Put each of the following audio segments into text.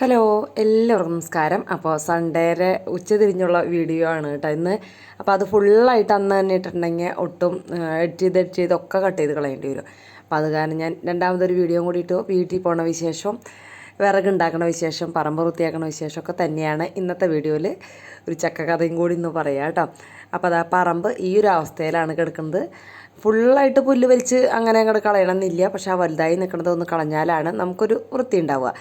Hello എല്ലാവർക്കും നമസ്കാരം. അപ്പോൾ സൺഡേരെ ഉച്ചതിരിഞ്ഞുള്ള വീഡിയോ ആണ് കേട്ടോ ഇന്ന്. അപ്പോൾ അത് ഫുള്ളായിട്ട് അന്ന് തന്നെ ഇട്ടിട്ടുണ്ടെങ്കിൽ ഒട്ടും എഡിറ്റ് ചെയ്ത് എഡിറ്റ് ചെയ്ത് ഒക്കെ കട്ട് ചെയ്ത് കളയേണ്ടി വരും. അപ്പോൾ അത് കാരണം ഞാൻ രണ്ടാമതൊരു വീഡിയോ കൂടി ഇട്ടു. വീട്ടിൽ പോണ വിശേഷം വിറകുണ്ടാക്കണ വിശേഷം പറമ്പ് വൃത്തിയാക്കണ വിശേഷമൊക്കെ തന്നെയാണ് ഇന്നത്തെ വീഡിയോയിൽ. ഒരു ചക്ക കഥയും കൂടി ഇന്ന് പറയാം കേട്ടോ. അപ്പോൾ അതാ പറമ്പ് ഈ ഒരു അവസ്ഥയിലാണ് കിടക്കുന്നത്. ഫുള്ളായിട്ട് പുല്ല് വലിച്ച് അങ്ങനെ അങ്ങോട്ട് കളയണമെന്നില്ല. പക്ഷേ ആ വലുതായി നിൽക്കുന്നത് ഒന്ന് കളഞ്ഞാലാണ് നമുക്കൊരു വൃത്തി ഉണ്ടാവുക.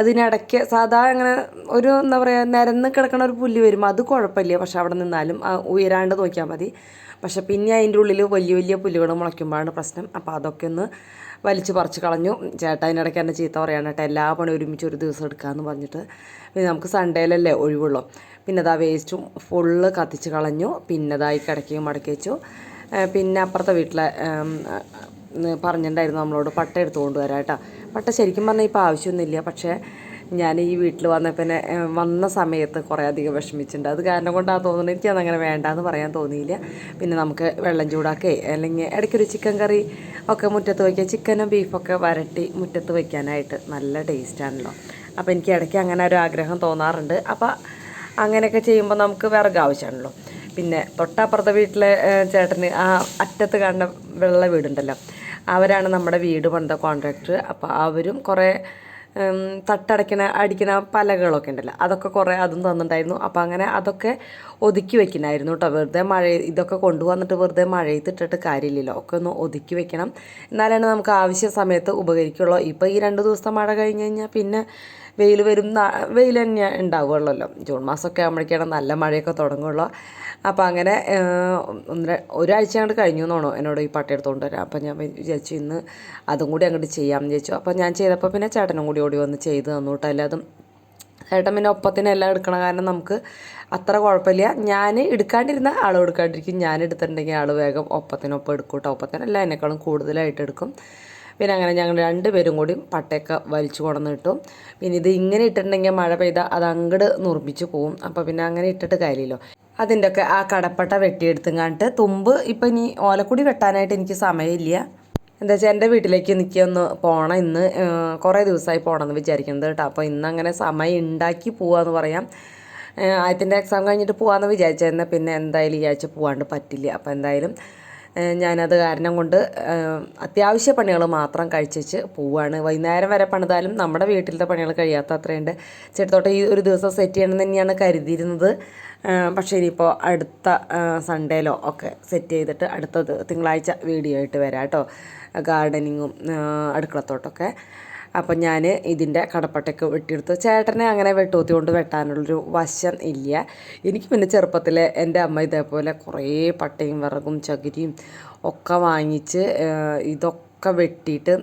അതിനിടയ്ക്ക് സാധാ അങ്ങനെ ഒരു എന്താ പറയുക നിരന്ന് കിടക്കണ ഒരു പുല്ല് വരും അത് കുഴപ്പമില്ല. പക്ഷെ അവിടെ നിന്നാലും ഉയരാണ്ട് നോക്കിയാൽ മതി. പക്ഷെ പിന്നെ അതിന്റെ ഉള്ളിൽ വലിയ വലിയ പുല്ലുകൾ മുളയ്ക്കുമ്പോഴാണ് പ്രശ്നം. അപ്പോൾ അതൊക്കെ ഒന്ന് വലിച്ച് പറിച്ച് കളഞ്ഞു. ചേട്ടാ അതിനിടയ്ക്ക് എന്നെ ചീത്ത പറയാണ് കേട്ടോ എല്ലാ പണി ഒരുമിച്ച് ഒരു ദിവസം എടുക്കാമെന്ന് പറഞ്ഞിട്ട് പിന്നെ നമുക്ക് സൺഡേയിലല്ലേ ഒഴിവുള്ളൂ. പിന്നെ അതാ വേസ്റ്റും ഫുള്ള് കത്തിച്ച് കളഞ്ഞു. പിന്നെ അതായി കിടക്കുകയും മടക്കി വെച്ചു. പിന്നെ അപ്പുറത്തെ വീട്ടിലെ പറഞ്ഞിട്ടുണ്ടായിരുന്നു നമ്മളോട് പട്ട എടുത്തു കൊണ്ടുവരാം കേട്ടോ. പട്ട ശരിക്കും പറഞ്ഞാൽ ഇപ്പോൾ ആവശ്യമൊന്നുമില്ല. പക്ഷേ ഞാൻ ഈ വീട്ടിൽ വന്ന പിന്നെ വന്ന സമയത്ത് കുറേ അധികം വിഷമിച്ചിട്ടുണ്ട്. അത് കാരണം കൊണ്ടാണ് തോന്നുന്നത് എനിക്കത് അങ്ങനെ വേണ്ടാന്ന് പറയാൻ തോന്നിയില്ല. പിന്നെ നമുക്ക് വെള്ളം ചൂടാക്കേ. അല്ലെങ്കിൽ ഇടയ്ക്കൊരു ചിക്കൻ കറി ഒക്കെ മുറ്റത്ത് വയ്ക്കുക ചിക്കനും ബീഫൊക്കെ വരട്ടി മുറ്റത്ത് വയ്ക്കാനായിട്ട് നല്ല ടേസ്റ്റാണല്ലോ അപ്പോൾ എനിക്ക് ഇടയ്ക്ക് അങ്ങനെ ഒരു ആഗ്രഹം തോന്നാറുണ്ട്. അപ്പോൾ അങ്ങനെയൊക്കെ ചെയ്യുമ്പോൾ നമുക്ക് വിറക് ആവശ്യമാണല്ലോ. പിന്നെ തൊട്ടപ്പുറത്തെ വീട്ടിലെ ചേട്ടന് ആ അറ്റത്ത് കാണുന്ന വെള്ള വീടുണ്ടല്ലോ. അവരാണ് നമ്മുടെ വീട് പണിത കോൺട്രാക്ടർ അപ്പോൾ അവരും കുറേ തട്ടടയ്ക്കണ അടിക്കണ പലകളൊക്കെ ഉണ്ടല്ലോ. അതൊക്കെ കുറേ അതും തന്നിട്ടുണ്ടായിരുന്നു. അപ്പോൾ അങ്ങനെ അതൊക്കെ ഒതുക്കി വെക്കണമായിരുന്നു കേട്ടോ വെറുതെ മഴ ഇതൊക്കെ കൊണ്ടുവന്നിട്ട് വെറുതെ മഴയത്തിട്ടിട്ട് കാര്യമില്ലല്ലോ. ഒക്കെ ഒന്ന് ഒതുക്കി വെക്കണം. എന്നാലാണ് നമുക്ക് ആവശ്യ സമയത്ത് ഉപകരിക്കുള്ളൂ. ഇപ്പോൾ ഈ രണ്ട് ദിവസം മഴ കഴിഞ്ഞ് കഴിഞ്ഞാൽ പിന്നെ വെയിൽ വരും വെയിൽ തന്നെ ഉണ്ടാവുകയുള്ളല്ലോ. ജൂൺ മാസമൊക്കെ ആകുമ്പോഴേക്കാണ് നല്ല മഴയൊക്കെ തുടങ്ങുള്ളൂ അപ്പോൾ അങ്ങനെ ഒന്ന് ഒരാഴ്ച അങ്ങോട്ട് കഴിഞ്ഞു എന്നാണോ എന്നോട് ഈ പട്ട എടുത്തുകൊണ്ട് വരാം അപ്പോൾ ഞാൻ വിചാരിച്ചു ഇന്ന് അതും കൂടി അങ്ങോട്ട് ചെയ്യാമെന്ന് വിചാരിച്ചു. അപ്പോൾ ഞാൻ ചെയ്തപ്പോൾ പിന്നെ ചേട്ടനും കൂടി ഓടി വന്ന് ചെയ്ത് തന്നു കേട്ടോ. എല്ലാതും ചേട്ടൻ പിന്നെ ഒപ്പത്തിന് എല്ലാം എടുക്കണ കാരണം നമുക്ക് അത്ര കുഴപ്പമില്ല. ഞാൻ എടുക്കാണ്ടിരുന്ന ആൾ എടുക്കാണ്ടിരിക്കും. ഞാൻ എടുത്തിട്ടുണ്ടെങ്കിൽ ആൾ വേഗം ഒപ്പത്തിനൊപ്പം എടുക്കും കേട്ടോ. ഒപ്പത്തിനല്ല എന്നെക്കാളും കൂടുതലായിട്ട് എടുക്കും. പിന്നെ അങ്ങനെ ഞങ്ങൾ രണ്ടുപേരും കൂടി പട്ടയൊക്കെ വലിച്ചു കൊണ്ടുവന്ന് ഇട്ടു പിന്നെ ഇത് ഇങ്ങനെ ഇട്ടിട്ടുണ്ടെങ്കിൽ മഴ പെയ്താൽ അത് അങ്ങട് നുറപ്പിച്ച് പോവും. അപ്പോൾ പിന്നെ അങ്ങനെ ഇട്ടിട്ട് കാര്യമില്ലല്ലോ അതിന്റെ ഒക്കെ ആ കടപ്പട്ട വെട്ടിയെടുത്തും കണ്ടിട്ട് തുമ്പ് ഇപ്പം ഇനി ഓലക്കുടി വെട്ടാനായിട്ട് എനിക്ക് സമയമില്ല. എന്താ വെച്ചാൽ എന്റെ വീട്ടിലേക്ക് എനിക്ക് ഒന്ന് പോകണം ഇന്ന്. കുറേ ദിവസമായി പോകണമെന്ന് വിചാരിക്കുന്നത് കേട്ടോ. അപ്പോൾ ഇന്ന് അങ്ങനെ സമയം ഉണ്ടാക്കി പോവാന്ന് പറയാം. ആദ്യത്തിന്റെ എക്സാം കഴിഞ്ഞിട്ട് പോകാമെന്ന് വിചാരിച്ചിരുന്നാൽ പിന്നെ എന്തായാലും ഈ ആഴ്ച പോകാണ്ട് പറ്റില്ല. അപ്പോൾ എന്തായാലും ഞാനത് കാരണം കൊണ്ട് അത്യാവശ്യ പണികൾ മാത്രം കഴിച്ചേച്ച് പോവുകയാണ് വൈകുന്നേരം വരെ പണിതാലും നമ്മുടെ വീട്ടിലത്തെ പണികൾ കഴിയാത്ത അത്രയുണ്ട്. ചേട്ടത്തോട്ട് ഈ ഒരു ദിവസം സെറ്റ് ചെയ്യണം തന്നെയാണ് കരുതിയിരുന്നത്. പക്ഷേ ഇനിയിപ്പോൾ അടുത്ത സൺഡേയിലോ ഒക്കെ സെറ്റ് ചെയ്തിട്ട് അടുത്തത് തിങ്കളാഴ്ച വീഡിയോ ആയിട്ട് വരാം കേട്ടോ. ഗാർഡനിങ്ങും അടുക്കളത്തോട്ടമൊക്കെ അപ്പം ഞാൻ ഇതിന്റെ കടപ്പട്ടയ്ക്ക് വെട്ടിയെടുത്തു. ചേട്ടനെ അങ്ങനെ വെട്ടൂത്തി കൊണ്ട് വെട്ടാനുള്ളൊരു വശം ഇല്ല. എനിക്ക് പിന്നെ ചെറുപ്പത്തിൽ എന്റെ അമ്മ ഇതേപോലെ കുറേ പട്ടയും വിറകും ചകിരിയും ഒക്കെ വാങ്ങിച്ച് ഇതൊക്കെ വെട്ടിയിട്ട്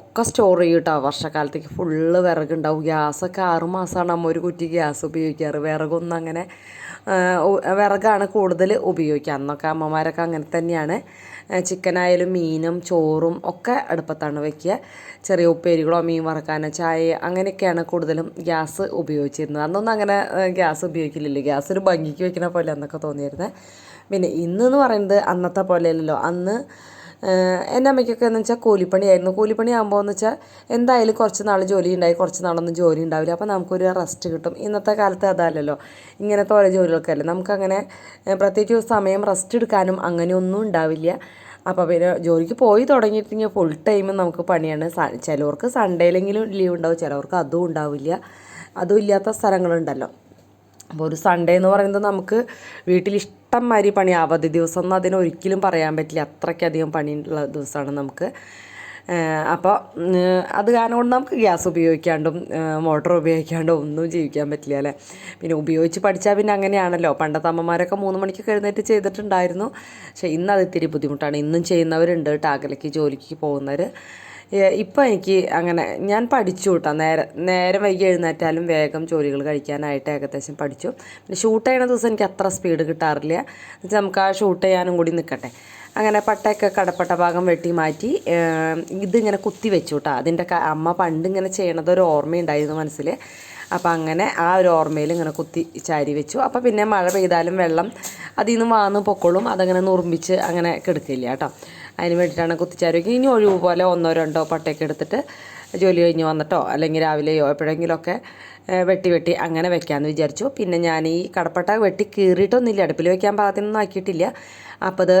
ഒക്കെ സ്റ്റോർ ചെയ്യും കേട്ടോ വർഷക്കാലത്തേക്ക് ഫുള്ള് വിറകുണ്ടാവും ഗ്യാസൊക്കെ ആറുമാസമാണ് അമ്മ ഒരു കുറ്റി ഗ്യാസ് ഉപയോഗിക്കാറ്. വിറകൊന്നും അങ്ങനെ വിറകാണ് കൂടുതൽ ഉപയോഗിക്കുക. അന്നൊക്കെ അമ്മമാരൊക്കെ അങ്ങനെ തന്നെയാണ്. ചിക്കനായാലും മീനും ചോറും ഒക്കെ അടുപ്പത്താണ് വയ്ക്കുക ചെറിയ ഉപ്പേരികളോ മീൻ വറക്കാനോ ചായ അങ്ങനെയൊക്കെയാണ് കൂടുതലും ഗ്യാസ് ഉപയോഗിച്ചിരുന്നത്. അന്നൊന്നും അങ്ങനെ ഗ്യാസ് ഉപയോഗിക്കില്ലല്ലോ ഗ്യാസ് ഒരു ഭംഗിക്ക് വെക്കുന്ന പോലെ എന്നൊക്കെ തോന്നിയിരുന്നത് പിന്നെ ഇന്നെന്ന് പറയുന്നത് അന്നത്തെ പോലെയല്ലല്ലോ അന്ന് എന്റെ അമ്മയ്ക്കൊക്കെ എന്ന് വെച്ചാൽ കൂലിപ്പണിയായിരുന്നു. കൂലിപ്പണി ആകുമ്പോൾ എന്ന് വെച്ചാൽ എന്തായാലും കുറച്ച് നാൾ ജോലി ഉണ്ടായി കുറച്ച് നാളൊന്നും ജോലി ഉണ്ടാവില്ല. അപ്പോൾ നമുക്കൊരു റെസ്റ്റ് കിട്ടും. ഇന്നത്തെ കാലത്ത് അതല്ലല്ലോ. ഇങ്ങനത്തെ ഓരോ ജോലികൾക്കല്ലേ. നമുക്കങ്ങനെ പ്രത്യേകിച്ച് സമയം റെസ്റ്റ് എടുക്കാനും അങ്ങനെയൊന്നും ഉണ്ടാവില്ല. അപ്പോൾ പിന്നെ ജോലിക്ക് പോയി തുടങ്ങിയിട്ടുണ്ടെങ്കിൽ ഫുൾ ടൈം നമുക്ക് പണിയാണ്. ചിലവർക്ക് സൺഡേയിലെങ്കിലും ലീവ് ഉണ്ടാവും ചിലവർക്ക് അതും ഉണ്ടാവില്ല. അതും ഇല്ലാത്ത സ്ഥലങ്ങളുണ്ടല്ലോ. അപ്പോൾ ഒരു സൺഡേ എന്ന് പറയുന്നത് നമുക്ക് വീട്ടിൽ ഇഷ്ടം മാതിരി പണി അവധി ദിവസം ഒന്നും അതിന് ഒരിക്കലും പറയാൻ പറ്റില്ല. അത്രയ്ക്കധികം പണിയുള്ള ദിവസമാണ് നമുക്ക്. അപ്പോൾ അത് കാരണം കൊണ്ട് നമുക്ക് ഗ്യാസ് ഉപയോഗിക്കാണ്ടും മോട്ടോർ ഉപയോഗിക്കാണ്ടും ഒന്നും ജീവിക്കാൻ പറ്റില്ല അല്ലേ? പിന്നെ ഉപയോഗിച്ച് പഠിച്ചാൽ പിന്നെ അങ്ങനെയാണല്ലോ. പണ്ടത്തെ അമ്മമാരൊക്കെ മൂന്ന് മണിക്ക് എഴുന്നേറ്റ് ചെയ്തിട്ടുണ്ടായിരുന്നു. പക്ഷേ ഇന്ന് അത് ഇത്തിരി ബുദ്ധിമുട്ടാണ്. ഇന്നും ചെയ്യുന്നവരുണ്ട് ടാഗലയ്ക്ക് ജോലിക്ക് പോകുന്നവർ ഇപ്പം എനിക്ക് അങ്ങനെ ഞാൻ പഠിച്ചു കേട്ടോ നേരെ നേരം വൈകി എഴുന്നേറ്റാലും വേഗം ജോലികൾ കഴിക്കാനായിട്ട് ഏകദേശം പഠിച്ചു. പിന്നെ ഷൂട്ട് ചെയ്യണ ദിവസം എനിക്ക് അത്ര സ്പീഡ് കിട്ടാറില്ല. എന്നുവെച്ചാൽ നമുക്ക് ആ ഷൂട്ട് ചെയ്യാനും കൂടി നിൽക്കട്ടെ അങ്ങനെ പട്ടയൊക്കെ കടപ്പട്ട ഭാഗം വെട്ടി മാറ്റി ഇതിങ്ങനെ കുത്തി വെച്ചു കേട്ടോ അതിന്റെ അമ്മ പണ്ട് ഇങ്ങനെ ചെയ്യണത് ഒരു ഓർമ്മയുണ്ടായിരുന്നു മനസ്സിൽ അപ്പോൾ അങ്ങനെ ആ ഒരു ഓർമ്മയിൽ ഇങ്ങനെ കുത്തി ചാരി വെച്ചു. അപ്പോൾ പിന്നെ മഴ പെയ്താലും വെള്ളം അതിൽ നിന്ന് വാന്ന് പൊക്കോളും. അതങ്ങനെ നുറുമ്പിച്ച് അങ്ങനെ കിടക്കില്ല കേട്ടോ. അതിന് വേണ്ടിയിട്ടാണ് കുത്തിച്ചാരുവെങ്കിൽ ഇനി ഒഴിവ് പോലെ ഒന്നോ രണ്ടോ പട്ടയൊക്കെ എടുത്തിട്ട് ജോലി കഴിഞ്ഞ് വന്നിട്ടോ അല്ലെങ്കിൽ രാവിലെയോ എപ്പോഴെങ്കിലുമൊക്കെ വെട്ടി വെട്ടി അങ്ങനെ വെക്കാമെന്ന് വിചാരിച്ചു. പിന്നെ ഞാൻ ഈ കടപ്പട്ട വെട്ടി കീറിയിട്ടൊന്നുമില്ല അടുപ്പിൽ വെക്കാൻ പാകത്തിനൊന്നും ആക്കിയിട്ടില്ല. അപ്പോൾ അത്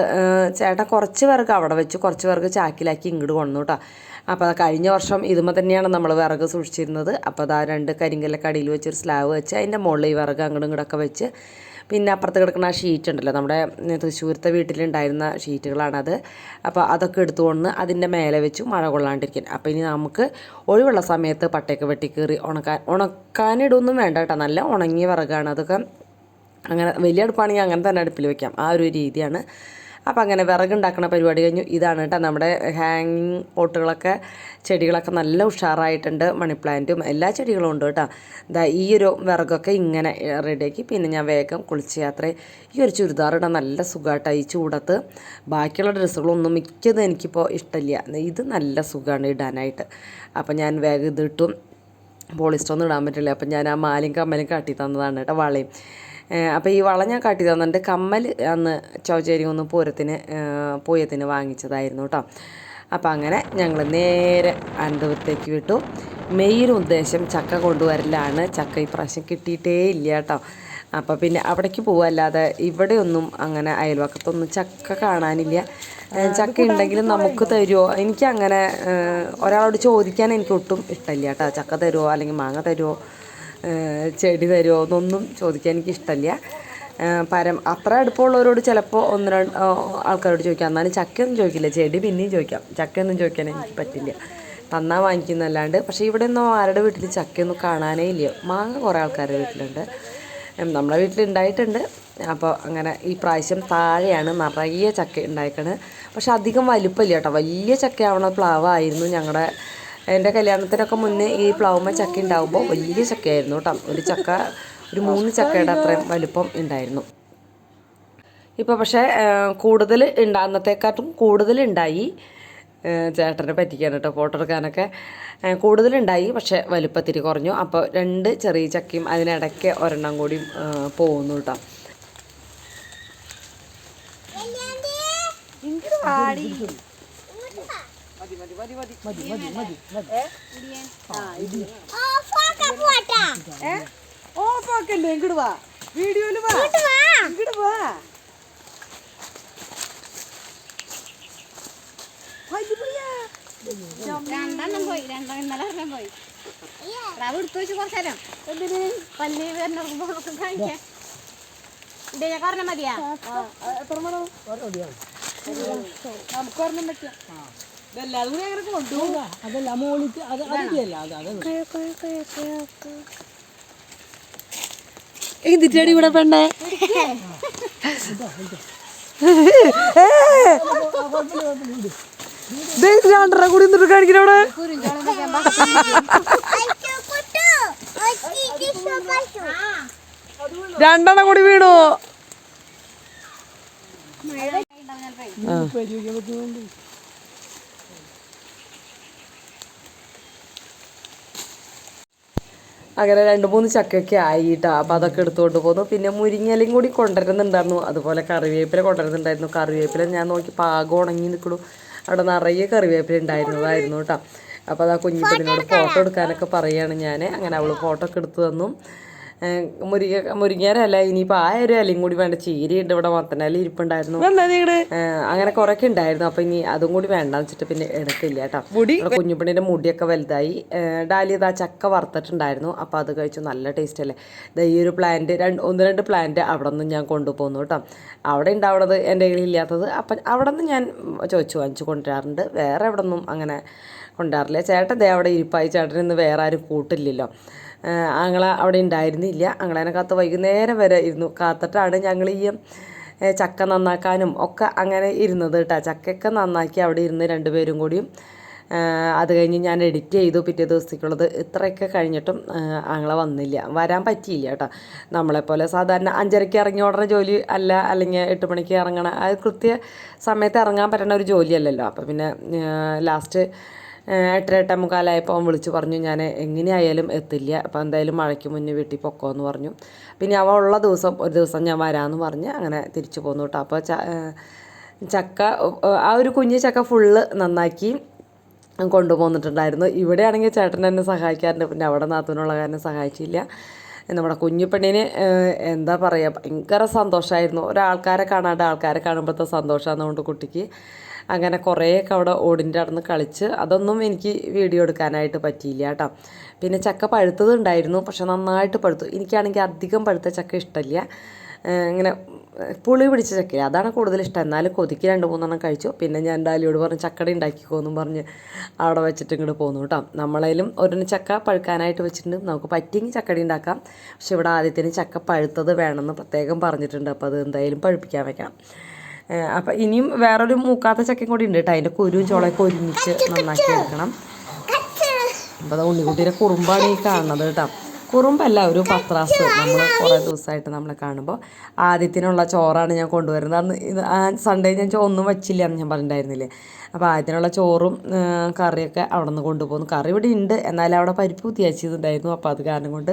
ചേട്ടൻ കുറച്ച് വിറക് അവിടെ വെച്ചു കുറച്ച് വിറക് ചാക്കിലാക്കി ഇങ്ങോട്ട് കൊണ്ടു കേട്ടോ അപ്പോൾ അത് കഴിഞ്ഞ വർഷം ഇതുമ്പോൾ തന്നെയാണ് നമ്മൾ വിറക് സൂക്ഷിച്ചിരുന്നത്. അപ്പോൾ അത് ആ രണ്ട് കരിങ്കല്ലൊക്കെ അടിയിൽ വെച്ചൊരു സ്ലാവ് വെച്ച് അതിന്റെ മുകളിൽ ഈ വിറക് അങ്ങോട്ടും ഇങ്ങോട്ടൊക്കെ വെച്ച് പിന്നെ അപ്പുറത്ത് കിടക്കുന്ന ആ ഷീറ്റ് ഉണ്ടല്ലോ. നമ്മുടെ തൃശ്ശൂരത്തെ വീട്ടിലുണ്ടായിരുന്ന ഷീറ്റുകളാണത് അപ്പോൾ അതൊക്കെ എടുത്തുകൊണ്ട് അതിന്റെ മേലെ വെച്ച് മഴ കൊള്ളാണ്ടിരിക്കാൻ. അപ്പോൾ ഇനി നമുക്ക് ഒഴിവുള്ള സമയത്ത് പട്ടയൊക്കെ വെട്ടിക്കേറി ഉണക്കാൻ ഉണക്കാനിടൊന്നും വേണ്ട കേട്ടോ. നല്ല ഉണങ്ങിയ വിറകാണ്. അതൊക്കെ അങ്ങനെ വലിയ അടുപ്പാണെങ്കിൽ അങ്ങനെ തന്നെ അടുപ്പിൽ വെക്കാം. ആ ഒരു രീതിയാണ്. അപ്പോൾ അങ്ങനെ വിറകുണ്ടാക്കുന്ന പരിപാടി കഴിഞ്ഞു. ഇതാണ് കേട്ടോ നമ്മുടെ ഹാങ്ങിങ് പോട്ടുകളൊക്കെ. ചെടികളൊക്കെ നല്ല ഉഷാറായിട്ടുണ്ട്. മണി പ്ലാന്റും എല്ലാ ചെടികളും ഉണ്ട് കേട്ടോ. ഇതാ ഈ ഒരു വിറകൊക്കെ ഇങ്ങനെ റെഡിയാക്കി പിന്നെ ഞാൻ വേഗം കുളിച്ച് യാത്ര ഈ ഒരു ചുരിദാർ ഇടാൻ നല്ല സുഖമായിട്ടാണ് ഈ ചൂടത്ത്. ബാക്കിയുള്ള ഡ്രസ്സുകളൊന്നും മിക്കതും എനിക്കിപ്പോൾ ഇഷ്ടമില്ല. ഇത് നല്ല സുഖമാണ് ഇടാനായിട്ട്. അപ്പോൾ ഞാൻ വേഗം ഇതിട്ടും. പോളിസ്റ്റർ ഒന്നും ഇടാൻ പറ്റില്ല. അപ്പം ഞാൻ ആ മാലയും കമ്മലും കാട്ടി തന്നതാണ് കേട്ടോ വളയും. അപ്പോൾ ഈ വള ഞാൻ കാട്ടി തന്നിട്ട് കമ്മൽ അന്ന് ചവച്ചേരി ഒന്ന് പൂരത്തിന് പൂയത്തിന് വാങ്ങിച്ചതായിരുന്നു കേട്ടോ അപ്പോൾ അങ്ങനെ ഞങ്ങൾ നേരെ അനന്തപുരത്തേക്ക് വിട്ടു. മെയിൻ ഉദ്ദേശം ചക്ക കൊണ്ടുവരലാണ്. ചക്ക ഇപ്രാവശ്യം കിട്ടിയിട്ടേ ഇല്ല കേട്ടോ അപ്പോൾ പിന്നെ അവിടേക്ക് പോവല്ലാതെ ഇവിടെയൊന്നും അങ്ങനെ അയൽവക്കത്തൊന്നും ചക്ക കാണാനില്ല. ചക്ക ഉണ്ടെങ്കിലും നമുക്ക് തരുമോ എനിക്ക് അങ്ങനെ ഒരാളോട് ചോദിക്കാൻ എനിക്ക് ഒട്ടും ഇഷ്ടമില്ല കേട്ടോ ചക്ക തരുമോ അല്ലെങ്കിൽ മാങ്ങ തരുമോ ചെടി തരുമോ എന്നൊന്നും ചോദിക്കാൻ എനിക്ക് ഇഷ്ടമില്ല ഏഹ് പരം അത്ര അടുപ്പമുള്ളവരോട് ചിലപ്പോൾ ഒന്ന് രണ്ട് ആൾക്കാരോട് ചോദിക്കാം. എന്നാലും ചക്കയൊന്നും ചോദിക്കില്ല. ചെടി പിന്നെയും ചോദിക്കാം. ചക്കയൊന്നും ചോദിക്കാൻ എനിക്ക് പറ്റില്ല. തന്നാൽ വാങ്ങിക്കുന്നല്ലാണ്ട്. പക്ഷേ ഇവിടെ ഒന്നും ആരുടെ വീട്ടിൽ ചക്കയൊന്നും കാണാനേ ഇല്ല. മാങ്ങ കുറേ ആൾക്കാരുടെ വീട്ടിലുണ്ട്. വീട്ടിൽ ഉണ്ടായിട്ടുണ്ട് അപ്പോൾ അങ്ങനെ ഈ പ്രാവശ്യം താഴെയാണ് നിറയെ ചക്ക ഉണ്ടായിക്കണ്. പക്ഷെ അധികം വലുപ്പമില്ല കേട്ടോ. വലിയ ചക്കയാവണ പ്ലാവായിരുന്നു ഞങ്ങളുടെ എന്റെ കല്യാണത്തിനൊക്കെ മുന്നേ ഈ പ്ലാവുമ്മ ചക്ക ഉണ്ടാകുമ്പോൾ വലിയ ചക്കയായിരുന്നു കേട്ടോ. ഒരു ചക്ക ഒരു മൂന്ന് ചക്കയുടെ അത്രയും വലുപ്പം ഉണ്ടായിരുന്നു. ഇപ്പോൾ പക്ഷേ കൂടുതൽ ഉണ്ടാകുന്നത്തേക്കാട്ടും കൂടുതൽ ഉണ്ടായി. ചേട്ടനെ പറ്റിക്കാൻ കേട്ടോ ഫോട്ടോ എടുക്കാനൊക്കെ. കൂടുതലുണ്ടായി പക്ഷേ വലുപ്പത്തിരി കുറഞ്ഞു. അപ്പോൾ രണ്ട് ചെറിയ ചക്കയും അതിനിടയ്ക്ക് ഒരെണ്ണം ഏഹ് പോകുന്നു കേട്ടോ. ഓഫാക്കല്ലേ ഇങ്ങോട്ട് വാ. വീഡിയോയിൽ വാ. ഇങ്ങോട്ട് വാ. രണ്ടെണ്ണം പോയി രണ്ടെണ്ണം ഇന്നലെ ഒരെണ്ണം പോയി. റവ എടുത്തു വെച്ച് കുറച്ച് നേരം എന്തിന്? പല്ലി വരുന്ന കാണിക്കാൻ. ഇതേ ഞാൻ പറഞ്ഞ മതിയാ എത്ര മണോ? നമുക്ക് ഒരെണ്ണം അതല്ല മോളിക്ക് അത് അതില്ല അത് അത് ഇതിട്ടടി ഇവിടെ പെണ്ണേ. രണ്ടര കൂടി നിന്നിട്ട് രണ്ടെണ്ണ കൂടി വീണു. അങ്ങനെ രണ്ട് മൂന്ന് ചക്കയൊക്കെ ആയിട്ടാ. അപ്പം അതൊക്കെ എടുത്തുകൊണ്ട് പോന്നു. പിന്നെ മുരിങ്ങയിലയും കൂടി കൊണ്ടുവരുന്നുണ്ടായിരുന്നു. അതുപോലെ കറിവേപ്പില കൊണ്ടുവരുന്നുണ്ടായിരുന്നു. കറിവേപ്പില ഞാൻ നോക്കി പാകം ഉണങ്ങി നിൽക്കണു അവിടെ നിറയെ കറിവേപ്പില ഉണ്ടായിരുന്നതായിരുന്നു കേട്ടോ. അപ്പോൾ അത് ആ കുഞ്ഞു ഫോട്ടോ എടുക്കാനൊക്കെ പറയുകയാണ് ഞാൻ അങ്ങനെ അവൾ ഫോട്ടോ ഒക്കെ എടുത്തു തന്നു. മുരിങ്ങ മുരിങ്ങേരല്ല ഇനിയിപ്പോൾ ആ ഒരു ഇലയും കൂടി വേണ്ട ചീരയുണ്ട് ഇവിടെ മത്തനാല ഇരിപ്പുണ്ടായിരുന്നു. അങ്ങനെ കുറേയൊക്കെ ഉണ്ടായിരുന്നു. അപ്പോൾ ഇനി അതും കൂടി വേണ്ടാന്ന് വെച്ചിട്ട് പിന്നെ എടുക്കില്ല കേട്ടോ. ഇവിടെ മുടിയൊക്കെ വലുതായി. ഡാലിയത് ആ ചക്ക വറുത്തിട്ടുണ്ടായിരുന്നു. അപ്പോൾ അത് കഴിച്ചു. നല്ല ടേസ്റ്റ് അല്ലേ? ദാ ഈ ഒരു പ്ലാന്റ് രണ്ട് ഒന്ന് രണ്ട് പ്ലാന്റ് അവിടെ നിന്ന് ഞാൻ കൊണ്ടുപോകുന്നു കേട്ടോ. അവിടെ ഉണ്ടാവണത് എന്റെ കയ്യിൽ ഇല്ലാത്തത്. അപ്പം അവിടെ നിന്ന് ഞാൻ ചോദിച്ചു വാങ്ങിച്ചു കൊണ്ടുവരാറുണ്ട്. വേറെ എവിടെ നിന്നും അങ്ങനെ കൊണ്ടുവരാറില്ല. ചേട്ടൻ ദേ അവിടെ ഇരിപ്പായി. ചേട്ടൻ ഇന്ന് വേറെ ആരും കൂട്ടില്ലല്ലോ. ആങ്ങള അവിടെ ഉണ്ടായിരുന്നില്ല. ആങ്ങളേനെ കാത്ത് വൈകുന്നേരം വരെ ഇരുന്നു. കാത്തിട്ടാണ് ഞങ്ങൾ ഈ ചക്ക നന്നാക്കാനും ഒക്കെ അങ്ങനെ ഇരുന്നത് കേട്ടോ. ചക്കയൊക്കെ നന്നാക്കി അവിടെ ഇരുന്ന് രണ്ടുപേരും കൂടിയും അത് കഴിഞ്ഞ് ഞാൻ എഡിറ്റ് ചെയ്തു. പിറ്റേ ദിവസത്തേക്കുള്ളത് ഇത്രയൊക്കെ കഴിഞ്ഞിട്ടും ആങ്ങളെ വന്നില്ല. വരാൻ പറ്റിയില്ല കേട്ടോ. നമ്മളെപ്പോലെ സാധാരണ അഞ്ചരയ്ക്ക് ഇറങ്ങി ഉടനെ ജോലി അല്ല അല്ലെങ്കിൽ എട്ട് മണിക്ക് ഇറങ്ങണ അത് കൃത്യ സമയത്ത് ഇറങ്ങാൻ പറ്റുന്ന ഒരു ജോലിയല്ലല്ലോ അപ്പോൾ പിന്നെ ലാസ്റ്റ് എട്ടര എട്ടേ മുക്കാലായപ്പോൾ അവൻ വിളിച്ചു പറഞ്ഞു ഞാൻ എങ്ങനെയായാലും എത്തില്ല. അപ്പോൾ എന്തായാലും മഴയ്ക്ക് മുന്നേ വീട്ടിൽ പൊക്കോന്ന് പറഞ്ഞു. പിന്നെ അവ ഉള്ള ദിവസം ഒരു ദിവസം ഞാൻ വരാമെന്ന് പറഞ്ഞ് അങ്ങനെ തിരിച്ചു പോന്നു കേട്ടോ അപ്പോൾ ചക്ക ആ ഒരു കുഞ്ഞു ചക്ക ഫുള്ള് നന്നാക്കി കൊണ്ടുപോന്നിട്ടുണ്ടായിരുന്നു. ഇവിടെയാണെങ്കിൽ ചേട്ടൻ എന്നെ സഹായിക്കാറുണ്ട്. പിന്നെ അവിടെ നാത്തൂനുള്ള കാരണം സഹായിച്ചില്ല. നമ്മുടെ കുഞ്ഞുപെണ്ണിന് എന്താ പറയുക ഭയങ്കര സന്തോഷമായിരുന്നു ഒരാൾക്കാരെ കാണാണ്ട് ആൾക്കാരെ കാണുമ്പോഴത്തെ സന്തോഷമാണ് അതുകൊണ്ട് കുട്ടിക്ക്. അങ്ങനെ കുറേയൊക്കെ അവിടെ ഓടിന്റെ അവിടെ കളിച്ച് അതൊന്നും എനിക്ക് വീഡിയോ എടുക്കാനായിട്ട് പറ്റിയില്ല കേട്ടോ. പിന്നെ ചക്ക പഴുത്തതുണ്ടായിരുന്നു പക്ഷെ നന്നായിട്ട് പഴുത്തു. എനിക്കാണെങ്കിൽ അധികം പഴുത്ത ചക്ക ഇഷ്ടമില്ല. ഇങ്ങനെ പുളി പിടിച്ച ചക്കയില്ല. അതാണ് കൂടുതൽ ഇഷ്ടം. എന്നാലും കൊതിക്ക് രണ്ട് മൂന്നെണ്ണം കഴിച്ചു. പിന്നെ ഞാൻ ഡാലിയോട് പറഞ്ഞ് ചക്കട ഉണ്ടാക്കിക്കോന്നും പറഞ്ഞ് അവിടെ വെച്ചിട്ട് ഇങ്ങോട്ട് പോന്നു കേട്ടോ. നമ്മളേലും ഒരു ചക്ക പഴുക്കാനായിട്ട് വെച്ചിട്ടുണ്ട്. നമുക്ക് പറ്റിയെങ്കിൽ ചക്കടി ഉണ്ടാക്കാം. പക്ഷെ ഇവിടെ ആദ്യത്തിന് ചക്ക പഴുത്തത് വേണമെന്ന് പ്രത്യേകം പറഞ്ഞിട്ടുണ്ട്. അപ്പോൾ അത് എന്തായാലും പഴുപ്പിക്കാൻ വെക്കണം. അപ്പം ഇനിയും വേറൊരു മൂക്കാത്ത ചക്കയും കൂടി ഉണ്ട് കേട്ടോ അതിന്റെ കുരുവും ചോളയൊക്കെ ഒരുമിച്ച് നന്നാക്കി എടുക്കണം. അപ്പോൾ അത് ഉണ്ണിക്കുട്ടീന്റെ കുറുമ്പാണ് ഈ കാണുന്നത് കേട്ടോ കുറുമ്പല്ല ഒരു പത്രാസ് നമ്മൾ കുറേ ദിവസമായിട്ട് നമ്മളെ കാണുമ്പോൾ ആദ്യത്തിനുള്ള ചോറാണ് ഞാൻ കൊണ്ടുവരുന്നത്. അന്ന് ഇത് ആ സൺഡേ ഞാൻ ചോറൊന്നും ഒന്നും വച്ചില്ല എന്ന് ഞാൻ പറഞ്ഞിട്ടുണ്ടായിരുന്നില്ലേ? അപ്പോൾ ആദ്യത്തിനുള്ള ചോറും കറിയൊക്കെ അവിടെ നിന്ന് കൊണ്ടുപോകുന്നു. കറി ഇവിടെ ഉണ്ട്. എന്നാലും അവിടെ പരിപ്പ് കുത്തിയച്ചിട്ടുണ്ടായിരുന്നു അപ്പോൾ അത് കാരണം കൊണ്ട്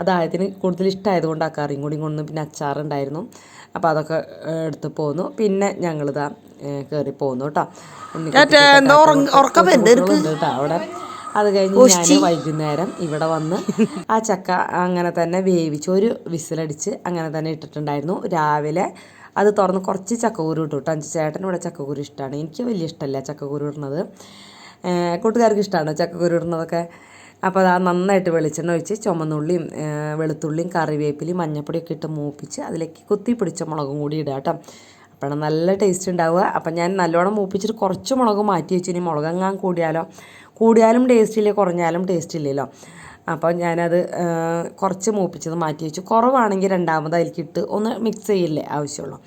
അത് ആദ്യത്തിന് കൂടുതൽ ഇഷ്ടമായതുകൊണ്ട് ആ കറിയും കൂടി കൊണ്ടു പിന്നെ അച്ചാറുണ്ടായിരുന്നു. അപ്പോൾ അതൊക്കെ എടുത്ത് പോന്നു. പിന്നെ ഞങ്ങളിതാ കയറി പോന്നു കേട്ടോ. കേട്ടോ അവിടെ. അത് കഴിഞ്ഞ് ഞാൻ വൈകുന്നേരം ഇവിടെ വന്ന് ആ ചക്ക അങ്ങനെ തന്നെ വേവിച്ച് ഒരു വിസിലടിച്ച് അങ്ങനെ തന്നെ ഇട്ടിട്ടുണ്ടായിരുന്നു. രാവിലെ അത് തുറന്ന് കുറച്ച് ചക്കക്കുരു ഇട്ടു കേട്ടോ അഞ്ച് ചേട്ടൻ ഇവിടെ ചക്കക്കുരു ഇഷ്ടമാണ് എനിക്ക് വലിയ ഇഷ്ടമല്ല ചക്കക്കുരു ഇടുന്നത്. കൂട്ടുകാർക്ക് ഇഷ്ടമാണ് ചക്കക്കുരു ഇടുന്നതൊക്കെ? അപ്പോൾ അത് നന്നായിട്ട് വെളിച്ചെണ്ണ ഒഴിച്ച് ചുമന്നുള്ളിയും വെളുത്തുള്ളിയും കറിവേപ്പിലയും മഞ്ഞപ്പൊടിയൊക്കെ ഇട്ട് മൂപ്പിച്ച് അതിലേക്ക് കുത്തി പിടിച്ച മുളകും കൂടി ഇടുക കേട്ടോ അപ്പോഴാണ് നല്ല ടേസ്റ്റ് ഉണ്ടാവുക. അപ്പം ഞാൻ നല്ലോണം മൂപ്പിച്ചിട്ട് കുറച്ച് മുളക് മാറ്റി വെച്ചു ഇനി മുളകെങ്ങാൻ കൂടിയാലോ? കൂടിയാലും ടേസ്റ്റ് ഇല്ല? കുറഞ്ഞാലും ടേസ്റ്റ് ഇല്ലല്ലോ. അപ്പോൾ ഞാനത് കുറച്ച് മൂപ്പിച്ചത് മാറ്റി വെച്ചു. കുറവാണെങ്കിൽ രണ്ടാമത് അതിലേക്കിട്ട് ഒന്ന് മിക്സ് ചെയ്യില്ലേ? ആവശ്യമുള്ളൂ.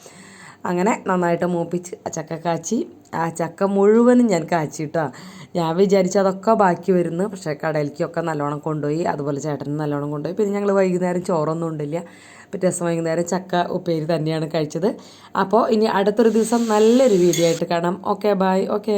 അങ്ങനെ നന്നായിട്ട് മൂപ്പിച്ച് ആ ചക്ക കാച്ചി ആ ചക്ക മുഴുവനും ഞാൻ കാച്ചിട്ടോ ഞാൻ വിചാരിച്ചു അതൊക്കെ ബാക്കി വരുന്നു. പക്ഷേ കടയിലേക്കൊക്കെ നല്ലോണം കൊണ്ടുപോയി. അതുപോലെ ചേട്ടനും നല്ലോണം കൊണ്ടുപോയി. പിന്നെ ഞങ്ങൾ വൈകുന്നേരം ചോറൊന്നും ഉണ്ടില്ല. പിറ്റേ ദിവസം വൈകുന്നേരം ചക്ക ഉപ്പേരി തന്നെയാണ് കഴിച്ചത്. അപ്പോൾ ഇനി അടുത്തൊരു ദിവസം നല്ലൊരു വീഡിയോ ആയിട്ട് കാണാം. Okay bye okay